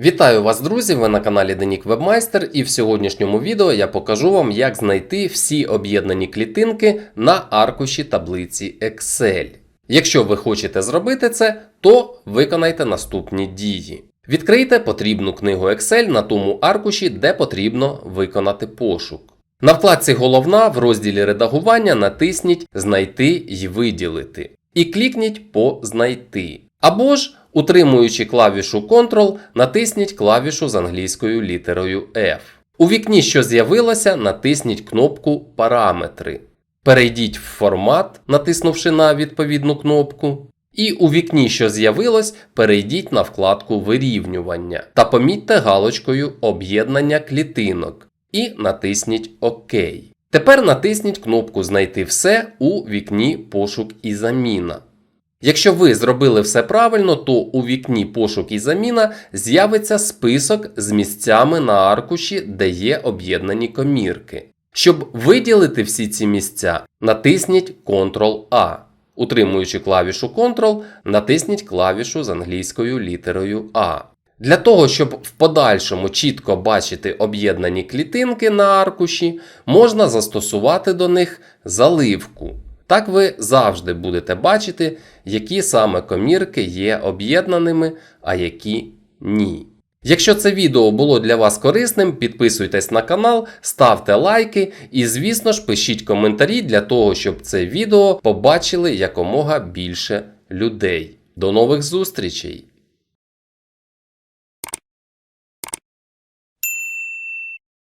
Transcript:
Вітаю вас, друзі! Ви на каналі Денік Вебмайстер, і в сьогоднішньому відео я покажу вам, як знайти всі об'єднані клітинки на аркуші таблиці Excel. Якщо ви хочете зробити це, то виконайте наступні дії. Відкрийте потрібну книгу Excel на тому аркуші, де потрібно виконати пошук. На вкладці Головна в розділі редагування натисніть Знайти й виділити і клікніть по Знайти. Або ж, утримуючи клавішу Ctrl, натисніть клавішу з англійською літерою F. У вікні, що з'явилося, натисніть кнопку Параметри. Перейдіть в формат, натиснувши на відповідну кнопку. І у вікні, що з'явилось, перейдіть на вкладку Вирівнювання та помітьте галочкою Об'єднання клітинок і натисніть ОК. Тепер натисніть кнопку Знайти все у вікні Пошук і заміна. Якщо ви зробили все правильно, то у вікні Пошук і заміна з'явиться список з місцями на аркуші, де є об'єднані комірки. Щоб виділити всі ці місця, натисніть Ctrl-A. Утримуючи клавішу Ctrl, натисніть клавішу з англійською літерою А. Для того, щоб в подальшому чітко бачити об'єднані клітинки на аркуші, можна застосувати до них заливку. Так ви завжди будете бачити, які саме комірки є об'єднаними, а які ні. Якщо це відео було для вас корисним, підписуйтесь на канал, ставте лайки і, звісно ж, пишіть коментарі для того, щоб це відео побачили якомога більше людей. До нових зустрічей!